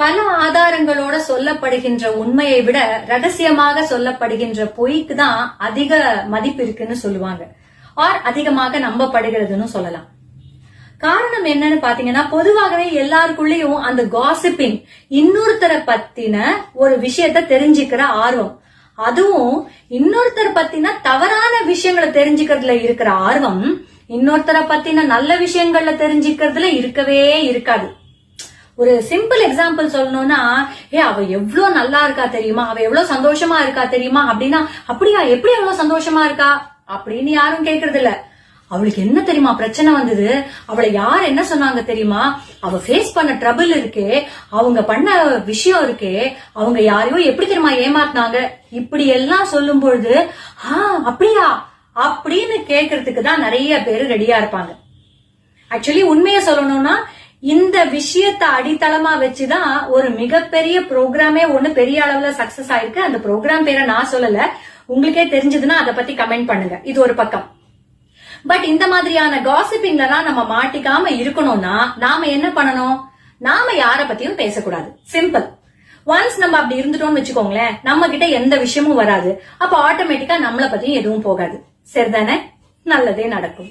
பல ஆதாரங்களோட சொல்லப்படுகின்ற உண்மையை விட ரகசியமாக சொல்லப்படுகின்ற பொய்க்கு தான் அதிக மதிப்பு இருக்குன்னு சொல்லுவாங்க. ஆர் அதிகமாக நம்பப்படுகிறதுன்னு சொல்லலாம். காரணம் என்னன்னு பாத்தீங்கன்னா பொதுவாகவே எல்லாருக்குள்ளயும் அந்த காசிப்பிங் இன்னொருத்தரை பத்தின ஒரு விஷயத்த தெரிஞ்சுக்கிற ஆர்வம். அதுவும் இன்னொருத்தரை பத்தின தவறான விஷயங்களை தெரிஞ்சுக்கிறதுல இருக்கிற ஆர்வம் இன்னொருத்தரை பத்தின நல்ல விஷயங்கள்ல தெரிஞ்சுக்கிறதுல இருக்கவே இருக்காது. ஒரு சிம்பிள் எக்ஸாம்பிள் சொல்லணும்னா ஏ அவ எவ்வளவு நல்லா இருக்கா தெரியுமா? அவ எவ்வளவு சந்தோஷமா இருக்கா தெரியுமா? அப்படின்னா அப்படியா எப்படி அவ்வளவு சந்தோஷமா இருக்கா? அப்படின்னு யாரும் கேக்குறது இல்ல அவளுக்கு என்ன தெரியுமா பிரச்சனை வந்தது? அவளை யார் என்ன சொன்னாங்க தெரியுமா? அவ ஃபேஸ் பண்ண ட்ரபிள் இருக்கே அவங்க பண்ண விஷயம் இருக்கே அவங்க யாரையோ எப்படி தெரியுமா ஏமாத்தினாங்க? இப்படி எல்லாம் சொல்லும் பொழுது ஆ அப்படியா? அப்படின்னு கேக்குறதுக்கு தான் நிறைய பேர் ரெடியா இருப்பாங்க. ஆக்சுவலி உண்மையை சொல்லணும்னா இந்த விஷயத்த அடித்தளமா வச்சுதான் ஒரு மிகப்பெரிய ப்ரோக்ராமே ஒண்ணு பெரிய அளவுல சக்சஸ் ஆயிருக்கு. அந்த ப்ரோக்ராம் பேரை நான் சொல்லல. உங்களுக்கே தெரிஞ்சதுன்னா அதை பத்தி கமெண்ட் பண்ணுங்க. இது ஒரு பக்கம். பட் இந்த மாதிரியான காசிப்பிங்லாம் நம்ம மாட்டிக்காம இருக்கணும்னா நாம என்ன பண்ணணும்? நாம யார பத்தியும் பேசக்கூடாது. சிம்பிள் ஒன்ஸ் நம்ம அப்படி இருந்துட்டோம்னு வச்சுக்கோங்களேன் நம்ம கிட்ட எந்த விஷயமும் வராது. அப்ப ஆட்டோமேட்டிக்கா நம்மளை பத்தியும் எதுவும் போகாது. சரிதானே? நல்லதே நடக்கும்.